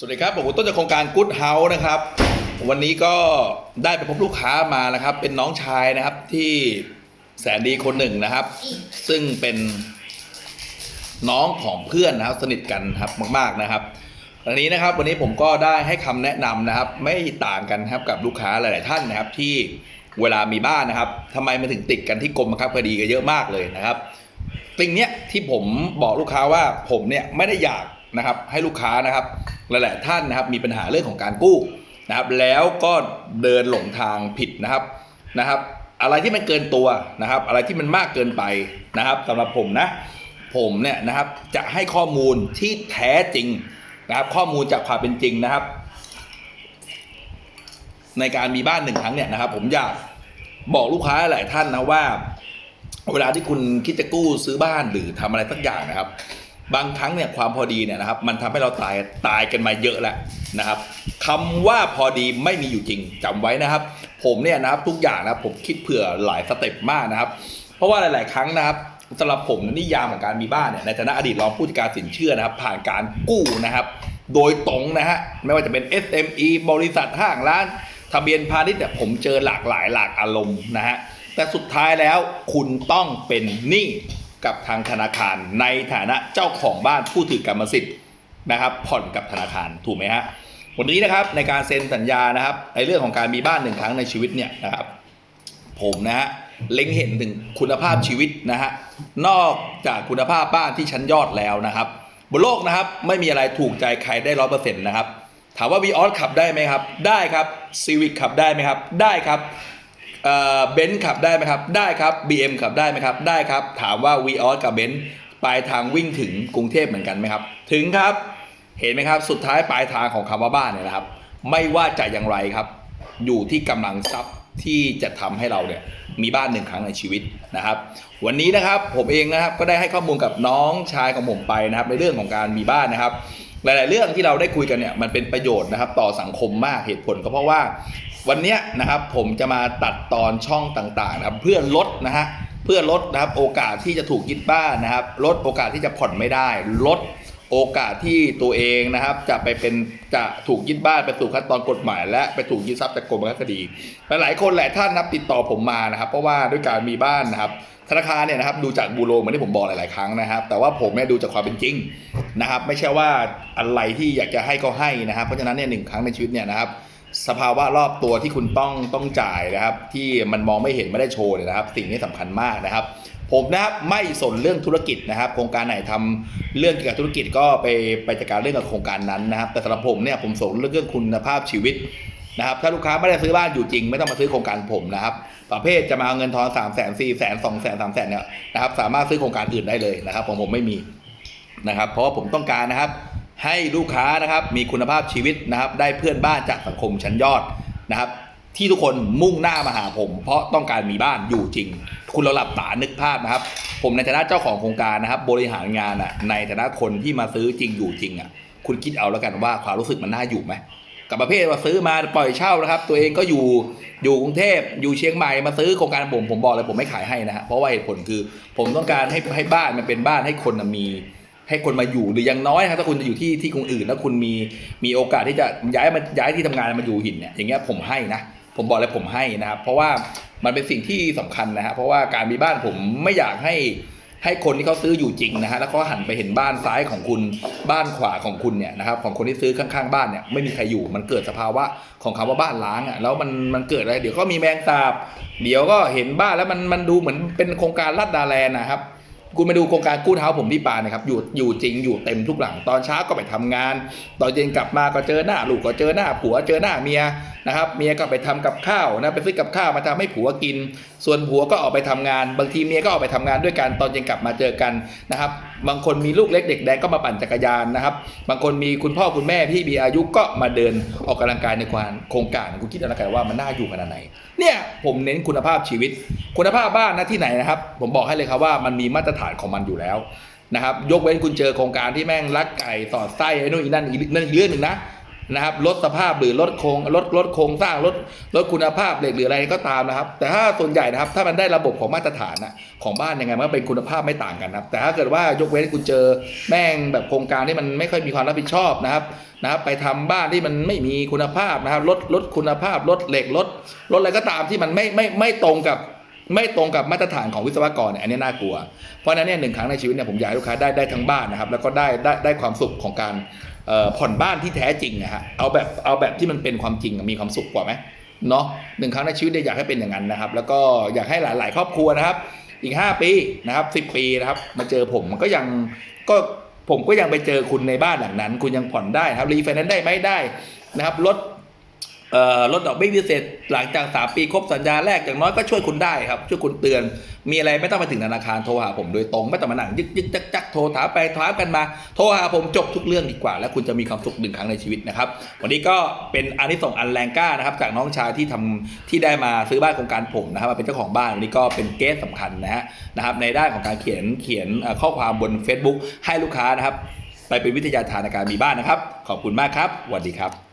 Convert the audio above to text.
สวัสดีครับ ผมต้นจากโครงการ Good House นะครับ วันนี้ก็ได้ไปพบลูกค้ามานะครับ เป็นน้องชายนะครับที่แสนดีคนหนึ่งนะครับ ซึ่งเป็นน้องของเพื่อนนะครับ สนิทกันครับมาก ๆนะครับอันนี้นะครับ วันนี้ผมก็ได้ให้คำแนะนำนะครับ ไม่ต่างกันครับกับลูกค้าหลาย ๆ ท่านนะครับ ที่เวลามีบ้านนะครับทำไมมันถึงติดกันที่กรมบังคับคดีกันเยอะมากเลยนะครับสิ่งเนี้ยที่ผมบอกลูกค้าว่าผมเนี่ยไม่ได้อยาก นะครับให้ลูกค้านะครับหลายๆท่านนะครับมีปัญหาเรื่องของการกู้นะครับแล้วก็เดินหลงทางผิดนะครับนะครับ อะไรที่มันเกินตัวนะครับ อะไรที่มันมากเกินไปนะครับสำหรับผมนะผมเนี่ยนะครับจะให้ข้อมูลที่แท้จริงนะครับข้อมูลจากความเป็นจริงนะครับ ในการมีบ้านหนึ่งครั้งเนี่ยนะครับผมอยากบอกลูกค้าหลายท่านนะว่า เวลาที่คุณคิดจะกู้ซื้อบ้านหรือทำอะไรสักอย่างนะครับ บางครั้งเนี่ยความพอดีเนี่ยนะครับมันทำให้เราตายตายกันมาเยอะแล้วนะครับคำว่าพอดีไม่มีอยู่จริงจำไว้นะครับ ผมเนี่ยนะครับทุกอย่างนะผมคิดเผื่อหลายสเต็ปมากนะครับ เพราะว่าหลาย ๆ ครั้งนะครับสำหรับผมนิยามของการมีบ้านเนี่ยในฐานะอดีตรองผู้จัดการสินเชื่อนะครับ ผ่านการกู้นะครับ โดยตรงนะฮะไม่ว่าจะเป็น SME บริษัทห้างร้าน ทะเบียนพาณิชย์เนี่ยผมเจอหลากหลายหลากอารมณ์นะฮะแต่สุดท้ายแล้วคุณต้องเป็นหนี้ กับทางธนาคารในฐานะเจ้าของบ้านผู้ถือกรรมสิทธิ์นะครับ ผ่อนกับธนาคารถูกไหมฮะวันนี้นะครับในการเซ็นสัญญานะครับในเรื่องของการมีบ้านหนึ่งครั้งในชีวิตเนี่ยนะครับ ผมนะฮะเล็งเห็นถึงคุณภาพชีวิตนะฮะนอกจากคุณภาพบ้านที่ชั้นยอดแล้วนะครับ บนโลกนะครับไม่มีอะไรถูกใจใครได้ร้อยเปอร์เซ็นต์นะครับถามว่า v ีออสขับได้ไหมครับ ได้ครับซีวิ c ขับได้ไหมครับ ได้ครับ เบนซ์ขับได้ไหมครับ ได้ครับ BM ขับได้ไหมครับ ได้ครับ ถามว่า v ีออสกับเบนซ์ปลายทางวิ่งถึงกรุงเทพเหมือนกันไหมครับ ถึงครับ เห็นไหมครับ สุดท้ายปลายทางของคำว่าบ้านเนี่ยนะครับ ไม่ว่าจะอย่างไรครับ อยู่ที่กำลังทรัพย์ที่จะทำให้เราเนี่ยมีบ้านหนึ่งครั้งในชีวิตนะครับ วันนี้นะครับผมเองนะครับก็ได้ให้ข้อมูลกับน้องชายของผมไปนะครับ ในเรื่องของการมีบ้านนะครับ หลาย ๆ เรื่องที่เราได้คุยกันเนี่ยมันเป็นประโยชน์นะครับ ต่อสังคมมากเหตุผลก็เพราะว่า วันนี้นะครับผมจะมาตัดตอนช่องต่างๆนะครับเพื่อลดนะฮะเพื่อลดนะครับโอกาสที่จะถูกยึดบ้านนะครับ ลดโอกาสที่จะผ่อนไม่ได้ ลดโอกาสที่ตัวเองนะครับ จะไปเป็นจะถูกยึดบ้านไปสู่ขั้นตอนกฎหมาย และไปถูกยึดทรัพย์จากกรมบังคับคดีหลายๆคนหลายท่านนะครับติดต่อผมมานะครับ เพราะว่าด้วยการมีบ้านนะครับธนาคารเนี่ยนะครับดูจากบูโรเหมือนที่ผมบอกหลาย ๆ ครั้งนะครับ แต่ว่าผมเนี่ยดูจากความเป็นจริงนะครับ ไม่ใช่ว่าอะไรที่อยากจะให้ก็ให้นะครับ เพราะฉะนั้นเนี่ยหนึ่งครั้งในชีวิตเนี่ยนะครับ สภาวะรอบตัวที่คุณต้องต้องจ่ายนะครับ ที่มันมองไม่เห็นไม่ได้โชว์เนี่ยนะครับ สิ่งนี้สำคัญมากนะครับ ผมนะครับไม่สนเรื่องธุรกิจนะครับ โครงการไหนทำเรื่องเกี่ยวกับธุรกิจก็ไปไปจัดการเรื่องกับโครงการนั้นนะครับ แต่สำหรับผมเนี่ยผมสนเรื่องคุณภาพชีวิตนะครับถ้าลูกค้าไม่ได้ซื้อบ้านอยู่จริง ไม่ต้องมาซื้อโครงการผมนะครับประเภทจะมาเอาเงินทอน3 0 0 0 0 0 4 0 0 0 0 2 0 0 0 0 3 0 0 0เนี่ยนะครับสามารถซื้อโครงการอื่นได้เลยนะครับของผมไม่มีนะครับ เพราะผมต้องการนะครับ ให้ลูกค้านะครับมีคุณภาพชีวิตนะครับ ได้เพื่อนบ้านจากสังคมชั้นยอดนะครับ ที่ทุกคนมุ่งหน้ามาหาผม เพราะต้องการมีบ้านอยู่จริง คุณเราหลับตานึกภาพนะครับ ผมในฐานะเจ้าของโครงการนะครับ บริหารงานอะในฐานะคนที่มาซื้อจริงอยู่จริงอะคุณคิดเอาแล้วกันว่าความรู้สึกมันน่าอยู่ไหมกับประเภทว่าซื้อมาปล่อยเช่านะครับ ตัวเองก็อยู่อยู่กรุงเทพอยู่เชียงใหม่มาซื้อโครงการผมผมบอกเลยผมไม่ขายให้นะฮะเพราะว่าเหตุผลคือ ผมต้องการให้ให้บ้านมันเป็นบ้านให้คนมี ให้คนมาอยู่หรืออย่างน้อยนะครับถ้าคุณจะอยู่ที่ที่กรุงอื่น แล้วคุณมีมีโอกาสที่จะย้ายมาย้ายที่ทำงานมาอยู่หินเนี่ยอย่างเงี้ยผมให้นะผมบอกเลยผมให้นะครับเพราะว่ามันเป็นสิ่งที่สำคัญนะฮะเพราะว่าการมีบ้านผมไม่อยากให้ให้คนที่เขาซื้ออยู่จริงนะฮะแล้วเขาหันไปเห็นบ้านซ้ายของคุณบ้านขวาของคุณเนี่ยนะครับของคนที่ซื้อข้างๆบ้านเนี่ยไม่มีใครอยู่มันเกิดสภาวะของคำว่าบ้านล้างอะแล้วมันมันเกิดอะไรเดี๋ยวก็มีแมงสาบ เดี๋ยวก็เห็นบ้านแล้วมันมันดูเหมือนเป็นโครงการลัดดาแลนนะครับ คุณมาดูโครงการกู้เท้าผมที่ปานะครับอยู่อยู่จริงอยู่เต็มทุกหลัง ตอนเช้าก็ไปทำงาน ตอนเย็นกลับมาก็เจอหน้าลูกก็เจอหน้าผัวเจอหน้าเมียนะครับเมียก็ไปทำกับข้าวนะไปซื้อกับข้าวมาทำให้ผัวกิน ส่วนผัวก็ออกไปทำงาน บางทีเมียก็ออกไปทำงานด้วยกันตอนเย็นกลับมาเจอกันนะครับบางคนมีลูกเล็กเด็กแดงก็มาปั่นจักรยานนะครับ บางคนมีคุณพ่อคุณแม่ที่มีอายุก็มาเดินออกกำลังกายในโครงการคุณคิดเอาละกันว่ามันน่าอยู่ขนาดไหนเนี่ยผมเน้นคุณภาพชีวิต คุณภาพบ้านนะที่ไหนนะครับ ผมบอกให้เลยครับว่ามันมีมาตรฐานของมันอยู่แล้วนะครับยกเว้นคุณเจอโครงการที่แม่งลักไก่สอดไส้ไอ้นู่นอีนั่นอีนั่นอีเรื่องหนึ่งนะนะครับลดสภาพหรือลดโครงลดลดโครงสร้างลดลดคุณภาพเหล็กหรืออะไรก็ตามนะครับ แต่ถ้าส่วนใหญ่นะครับถ้ามันได้ระบบของมาตรฐานนะของบ้านยังไงมันก็เป็นคุณภาพไม่ต่างกันนะครับ แต่ถ้าเกิดว่ายกเว้นคุณเจอแม่งแบบโครงการที่มันไม่ค่อยมีความรับผิดชอบนะครับนะครับ ไปทำบ้านที่มันไม่มีคุณภาพนะครับลดลดคุณภาพลดเหล็กลดลดอะไรก็ตามที่มันไม่ไม่ไม่ตรงกับ ไม่ตรงกับมาตรฐานของวิศวกรเนี่ยอันนี้น่ากลัว เพราะฉะนั้นเนี่ยหนึ่งครั้งในชีวิตเนี่ยผมอยากให้ลูกค้าได้ได้ทั้งบ้านนะครับแล้วก็ได้ได้ได้ความสุขของการผ่อนบ้านที่แท้จริงนะฮะเอาแบบเอาแบบที่มันเป็นความจริงมีความสุขกว่าไหมเนาะหนึ่งครั้งในชีวิตเนี่ยอยากให้เป็นอย่างนั้นนะครับ แล้วก็อยากให้หลาย ๆ ครอบครัวนะครับ อีก 5 ปีนะครับ10 ปีนะครับมาเจอผมมันก็ยังก็ผมก็ยังไปเจอคุณในบ้านหลังนั้น คุณยังผ่อนได้ครับรีไฟแนนซ์ได้ไหมได้นะครับลด ลดดอกเบี้ยพิเศษหลังจาก 3 ปีครบสัญญาแรกอย่างน้อยก็ช่วยคุณได้ครับช่วยคุณเตือน มีอะไรไม่ต้องไปถึงธนาคารโทรหาผมโดยตรงไม่ต้องมาหนังยึกยึกจักจักโทรถามไปถามกันมา โทรหาผมจบทุกเรื่องดีกว่า แล้วคุณจะมีความสุขหนึ่งครั้งในชีวิตนะครับ วันนี้ก็เป็นอานิสงส์อันแรงกล้านะครับ จากน้องชายที่ทำที่ได้มาซื้อบ้านโครงการผมนะครับมาเป็นเจ้าของบ้านวันนี้ก็เป็นเกสสำคัญนะฮะนะครับ ในด้านของการเขียนเขียนข้อความบน Facebook ให้ลูกค้านะครับ ไปเป็นวิทยาทานในการมีบ้านนะครับ ขอบคุณมากครับสวัสดีครับ